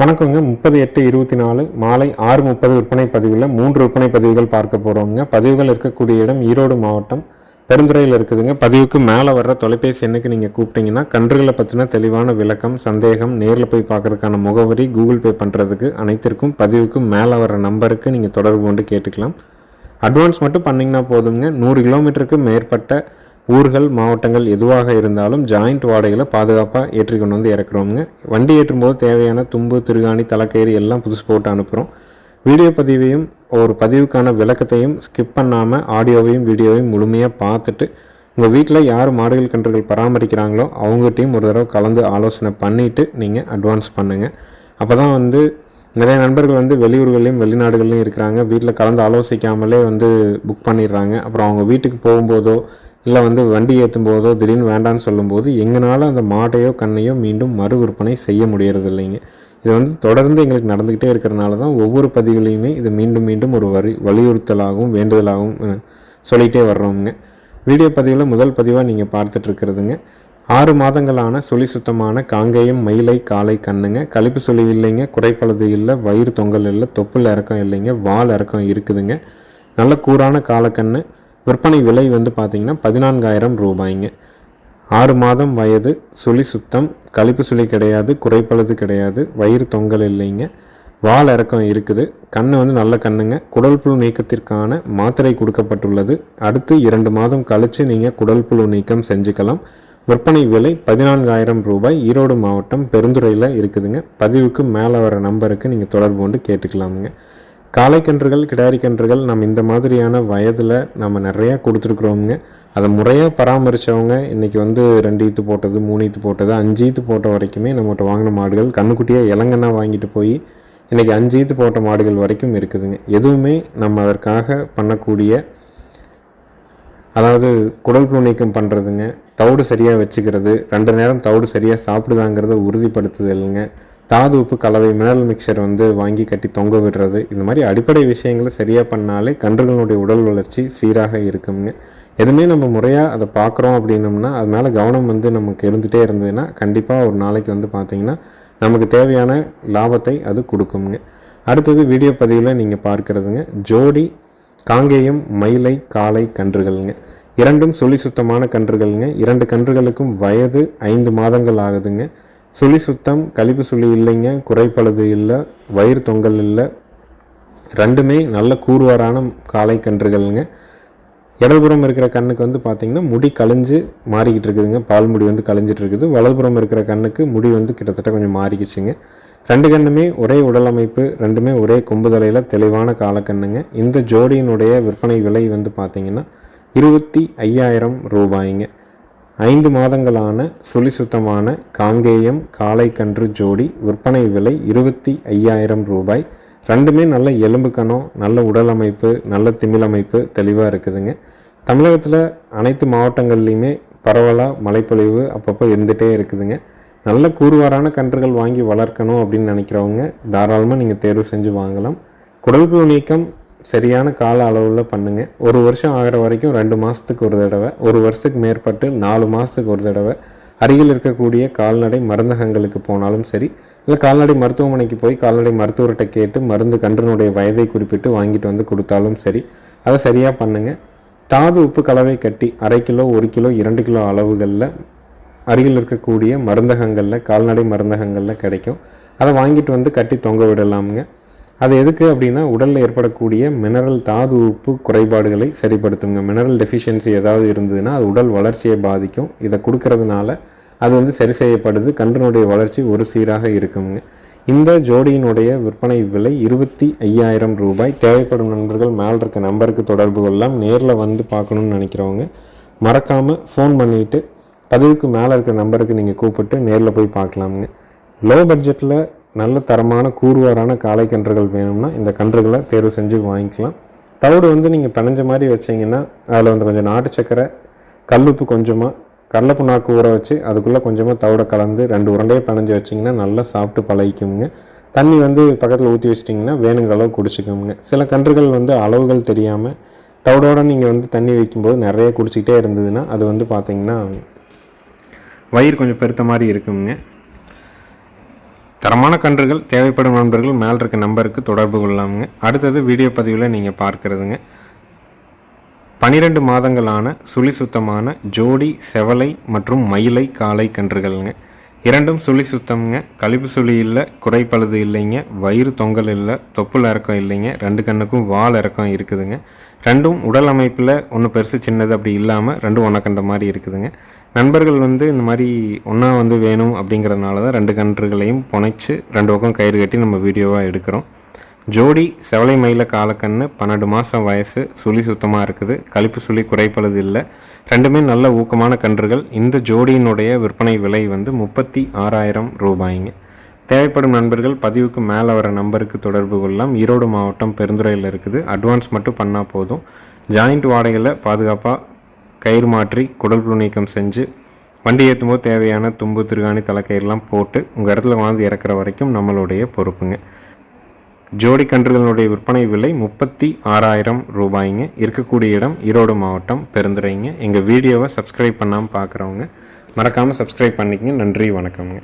வணக்கங்க முப்பது எட்டு இருபத்தி நாலு. மாலை ஆறு முப்பது விற்பனை பதிவில் மூன்று விற்பனை பதிவுகள் பார்க்க போகிறோங்க பதிவுகள் இருக்கக்கூடிய இடம் ஈரோடு மாவட்டம். பெருந்துறையில் இருக்குதுங்க. பதிவுக்கு மேலே வர்ற தொலைபேசி எண்ணுக்கு நீங்கள் கூப்பிட்டீங்கன்னா கன்றுகளை பற்றின தெளிவான விளக்கம் சந்தேகம் நேரில் போய் பார்க்கறதுக்கான முகவரி கூகுள் பே பண்ணுறதுக்கு அனைத்திற்கும் பதிவுக்கு மேலே வர்ற நம்பருக்கு நீங்கள் தொடர்பு கொண்டு கேட்டுக்கலாம். அட்வான்ஸ் மட்டும் பண்ணிங்கன்னா போதுங்க நூறு கிலோமீட்டருக்கு மேற்பட்ட ஊர்கள் மாவட்டங்கள் எதுவாக இருந்தாலும் ஜாயிண்ட் வாடகையில் பாதுகாப்பாக ஏற்றி கொண்டு வந்து இறக்குறோங்க வண்டி ஏற்றும்போது தேவையான தும்பு திருகாணி தலைக்கயிறு எல்லாம் புதுசு போட்டு அனுப்புகிறோம் வீடியோ பதிவையும் ஒரு பதிவுக்கான விளக்கத்தையும் ஸ்கிப் பண்ணாமல் ஆடியோவையும் வீடியோவையும் முழுமையாக பார்த்துட்டு உங்கள் வீட்டில் யார் மாடுகள் கன்றுகள் பராமரிக்கிறாங்களோ அவங்ககிட்டையும் ஒரு தடவை கலந்து ஆலோசனை பண்ணிவிட்டு நீங்கள் அட்வான்ஸ் பண்ணுங்கள் அப்போ தான் வந்து நிறைய நண்பர்கள் வந்து வெளியூர்கள்லையும் வெளிநாடுகள்லையும் இருக்கிறாங்க. வீட்டில் கலந்து ஆலோசிக்காமலே வந்து புக் பண்ணிடுறாங்க. அப்புறம் அவங்க வீட்டுக்கு போகும்போதோ இல்லை வந்து வண்டி ஏற்றும் போதோ திடீர்னு வேண்டான்னு சொல்லும்போது எங்களால் அந்த மாட்டையோ கண்ணையோ மீண்டும் மறு விற்பனை செய்ய முடியறது இல்லைங்க. இது வந்து தொடர்ந்து எங்களுக்கு நடந்துக்கிட்டே இருக்கிறனால தான் ஒவ்வொரு பதிவுலையுமே இது மீண்டும் மீண்டும் ஒரு வரி வலியுறுத்தலாகவும் வேண்டுதலாகவும் சொல்லிகிட்டே வர்றோங்க வீடியோ பதிவில் முதல் பதிவாக நீங்கள் பார்த்துட்ருக்கிறதுங்க ஆறு மாதங்களான சுழி சுத்தமான காங்கேயம் மயிலை காலை கண்ணுங்க. கழிப்பு சுழி இல்லைங்க குறைப்பழுது இல்லை வயிறு தொங்கல் இல்லை தொப்புள் இறக்கம் இல்லைங்க வால் இறக்கம் இருக்குதுங்க. நல்ல கூரான காலக்கண்ணு விற்பனை விலை வந்து பார்த்தீங்கன்னா பதினான்காயிரம் ரூபாய்ங்க. ஆறு மாதம் வயது சுழி சுத்தம் கழிப்பு சுழி கிடையாது குறைப்பழுது கிடையாது வயிறு தொங்கல் இல்லைங்க. வால் இறக்கம் இருக்குது. கண்ணு வந்து நல்ல கண்ணுங்க. குடல் புழு நீக்கத்திற்கான மாத்திரை கொடுக்கப்பட்டுள்ளது. அடுத்து இரண்டு மாதம் கழித்து நீங்கள் குடல் புழு நீக்கம் செஞ்சுக்கலாம். விற்பனை விலை பதினான்காயிரம் ரூபாய். ஈரோடு மாவட்டம் பெருந்துறையில் இருக்குதுங்க. பதிவுக்கு மேலே வர நம்பருக்கு நீங்கள் தொடர்பு கொண்டு கேட்டுக்கலாமுங்க. காளைக்கன்றுகள் கிடாரி கன்றுகள் நம்ம இந்த மாதிரியான வயதில் நம்ம நிறையா கொடுத்துருக்குறோமுங்க அதை முறையாக பராமரித்தவங்க இன்றைக்கி வந்து ரெண்டு ஈத்து போட்டது மூணு ஈத்து போட்டது அஞ்சு ஈத்து போட்ட வரைக்குமே நம்மகிட்ட வாங்கின மாடுகள் கண்ணுக்குட்டியாக இளங்கண்ணா வாங்கிட்டு போய் இன்றைக்கி அஞ்சு ஈத்து போட்ட மாடுகள் வரைக்கும் இருக்குதுங்க. எதுவுமே நம்ம அதற்காக பண்ணக்கூடிய அதாவது குடல் புழு நீக்கம் பண்ணுறதுங்க தவிடு சரியாக வச்சுக்கிறது ரெண்டு நேரம் தவிடு சரியாக சாப்பிடுதாங்கிறத உறுதிப்படுத்துதலுங்க. தாது உப்பு கலவை மினரல் மிக்சர் வந்து வாங்கி கட்டி தொங்க விடுறது. இந்த மாதிரி அடிப்படை விஷயங்களை சரியாக பண்ணாலே கன்றுகளுடைய உடல் வளர்ச்சி சீராக இருக்குங்க எதுவுமே நம்ம முறையாக அதை பார்க்குறோம் அப்படின்னம்னா அது மேலே கவனம் வந்து நமக்கு இருந்துகிட்டே இருந்ததுன்னா கண்டிப்பாக ஒரு நாளைக்கு வந்து பார்த்திங்கன்னா நமக்கு தேவையான லாபத்தை அது கொடுக்குங்க அடுத்தது வீடியோ பதிவில் நீங்கள் பார்க்குறதுங்க. ஜோடி காங்கேயம் மயிலை காலை கன்றுகள்ங்க. இரண்டும் சுழி சுத்தமான கன்றுகள்ங்க. இரண்டு கன்றுகளுக்கும் வயது ஐந்து மாதங்கள் ஆகுதுங்க. சுழி சுத்தம் கழிப்பு சுழி இல்லைங்க குறைப்பழுது இல்லை வயிறு தொங்கல் இல்லை. ரெண்டுமே நல்ல கூறுவாரான காளை கன்றுகள்ங்க. இடதுபுறம் இருக்கிற கண்ணுக்கு வந்து பார்த்திங்கன்னா முடி கழிஞ்சு மாறிக்கிட்டு இருக்குதுங்க. பால் முடி வந்து கழிஞ்சிட்டு இருக்குது. வலதுபுறம் இருக்கிற கண்ணுக்கு முடி வந்து கிட்டத்தட்ட கொஞ்சம் மாறிக்கிச்சுங்க. ரெண்டு கண்ணுமே ஒரே உடல் அமைப்பு ரெண்டுமே ஒரே கொம்பு தலையில் தெளிவான காலக்கண்ணுங்க இந்த ஜோடியினுடைய விற்பனை விலை வந்து பார்த்திங்கன்னா இருபத்தி ஐயாயிரம் ரூபாய்ங்க. ஐந்து மாதங்களான சுழி சுத்தமான காங்கேயம் காளைக்கன்று ஜோடி விற்பனை விலை இருபத்தி ஐயாயிரம் ரூபாய். ரெண்டுமே நல்ல எலும்பு கணம் நல்ல உடல் அமைப்பு நல்ல திமிழமைப்பு தெளிவாக இருக்குதுங்க. தமிழகத்தில் அனைத்து மாவட்டங்கள்லையுமே பரவலாக மழைப்பொழிவு அப்பப்போ இருந்துகிட்டே இருக்குதுங்க. நல்ல கூறுவாரான கன்றுகள் வாங்கி வளர்க்கணும் அப்படின்னு நினைக்கிறவங்க தாராளமாக நீங்கள் தேர்வு செஞ்சு வாங்கலாம். குடல் புழு நீக்கம் சரியான கால அளவில் பண்ணுங்கள் ஒரு வருஷம் ஆகிற வரைக்கும் ரெண்டு மாதத்துக்கு ஒரு தடவை ஒரு வருஷத்துக்கு மேற்பட்டு நாலு மாதத்துக்கு ஒரு தடவை அருகில் இருக்கக்கூடிய கால்நடை மருந்தகங்களுக்கு போனாலும் சரி இல்லை கால்நடை மருத்துவமனைக்கு போய் கால்நடை மருத்துவர்கிட்ட கேட்டு மருந்து கன்றினுடைய வயதை குறிப்பிட்டு வாங்கிட்டு வந்து கொடுத்தாலும் சரி அதை சரியாக பண்ணுங்கள் தாது உப்பு கலவை கட்டி அரை கிலோ ஒரு கிலோ இரண்டு கிலோ அளவுகளில் அருகில் இருக்கக்கூடிய மருந்தகங்களில் கால்நடை மருந்தகங்களில் கிடைக்கும். அதை வாங்கிட்டு வந்து கட்டி தொங்க விடலாமுங்க. அது எதுக்கு அப்படின்னா உடலில் ஏற்படக்கூடிய மினரல் தாது உப்பு குறைபாடுகளை சரிப்படுத்துங்க. மினரல் டெஃபிஷியன்சி ஏதாவது இருந்ததுன்னா அது உடல் வளர்ச்சியை பாதிக்கும். இதை கொடுக்கறதுனால அது வந்து சரி செய்யப்படுது. கன்றினுடைய வளர்ச்சி ஒரு சீராக இருக்குங்க. இந்த ஜோடியினுடைய விற்பனை விலை இருபத்தி ஐயாயிரம் ரூபாய். தேவைப்படும் நண்பர்கள் மேல் இருக்க நம்பருக்கு தொடர்பு கொள்ளலாம். நேரில் வந்து பார்க்கணுன்னு நினைக்கிறவங்க மறக்காமல் ஃபோன் பண்ணிவிட்டு பதிவுக்கு மேலே இருக்கிற நம்பருக்கு நீங்கள் கூப்பிட்டு நேரில் போய் பார்க்கலாமுங்க. லோ பட்ஜெட்டில் நல்ல தரமான கூறுவாரான காளை கன்றுகள் வேணும்னா இந்த கன்றுகளை தேர்வு செஞ்சு வாங்கிக்கலாம். தவிடு வந்து நீங்கள் பிணைஞ்ச மாதிரி வச்சீங்கன்னா அதில் வந்து கொஞ்சம் நாட்டு சக்கரை கல்லுப்பு கொஞ்சமாக கடலை புண்ணாக்கு ஊற வச்சு அதுக்குள்ளே கொஞ்சமாக தவிட கலந்து ரெண்டு உருண்டையை பிணைஞ்சு வச்சிங்கன்னா நல்லா சாப்பிட்டு பழகிக்குங்க. தண்ணி வந்து பக்கத்தில் ஊற்றி வச்சிட்டிங்கன்னா வேணுங்கிற அளவு குடிச்சிக்கோங்க. சில கன்றுகள் வந்து அளவுகள் தெரியாமல் தவிடோடு நீங்கள் வந்து தண்ணி வைக்கும்போது நிறைய குடிச்சிக்கிட்டே இருந்ததுன்னா அது வந்து பார்த்திங்கன்னா வயிறு கொஞ்சம் பெருத்த மாதிரி இருக்குங்க. தரமான கன்றுகள் தேவைப்படும் நண்பர்கள் மேல் இருக்க நம்பருக்கு தொடர்பு கொள்ளாமுங்க. அடுத்தது வீடியோ பதிவில் நீங்கள் பார்க்குறதுங்க. பனிரெண்டு மாதங்களான சுழி சுத்தமான ஜோடி செவலை மற்றும் மயிலை காலை கன்றுகள்ங்க. இரண்டும் சுழி சுத்தம்ங்க. கழிப்பு சுழி இல்லை குறைப்பழுது இல்லைங்க. வயிறு தொங்கல் இல்லை தொப்புள் இறக்கம் இல்லைங்க. ரெண்டு கண்ணுக்கும் வால் இறக்கம் இருக்குதுங்க. ரெண்டும் உடல் அமைப்பில் ஒன்று பெருசு சின்னது அப்படி இல்லாமல் ரெண்டும் ஒன்றக்கண்ட மாதிரி இருக்குதுங்க. நண்பர்கள் வந்து இந்த மாதிரி ஒன்றா வந்து வேணும் அப்படிங்கிறதுனால தான் ரெண்டு கன்றுகளையும் புனைச்சு ரெண்டு பக்கம் கயிறு கட்டி நம்ம வீடியோவாக எடுக்கிறோம். ஜோடி செவலை மயில காலக்கண்ணு பன்னெண்டு மாதம் வயசு சுழி சுத்தமாக இருக்குது. கழிப்பு சுழி குறைப்பழுது இல்லை. ரெண்டுமே நல்ல ஊக்கமான கன்றுகள். இந்த ஜோடியினுடைய விற்பனை விலை வந்து முப்பத்தி ஆறாயிரம் ரூபாய்ங்க. தேவைப்படும் நண்பர்கள் பதிவுக்கு மேலே வர நம்பருக்கு தொடர்பு கொள்ளலாம். ஈரோடு மாவட்டம் பெருந்துறையில் இருக்குது. அட்வான்ஸ் மட்டும் பண்ணால் போதும். ஜாயிண்ட் வாடகையில் பாதுகாப்பாக கயிறு மாற்றி குடல் புழு நீக்கம் செஞ்சு வண்டி ஏற்றும் போது தேவையான தும்பு திருகாணி தலைக்கயிறுலாம் போட்டு உங்கள் இடத்துல வாழ்ந்து இறக்குற வரைக்கும் நம்மளுடைய பொறுப்புங்க. ஜோடி கன்றுகளுடைய விற்பனை விலை முப்பத்தி ஆறாயிரம் ரூபாய்ங்க. இருக்கக்கூடிய இடம் ஈரோடு மாவட்டம் பெருந்துறைங்க. எங்கள் வீடியோவை சப்ஸ்கிரைப் பண்ணாமல் பார்க்குறவங்க மறக்காமல் சப்ஸ்கிரைப் பண்ணிக்கங்க. நன்றி வணக்கம்ங்க.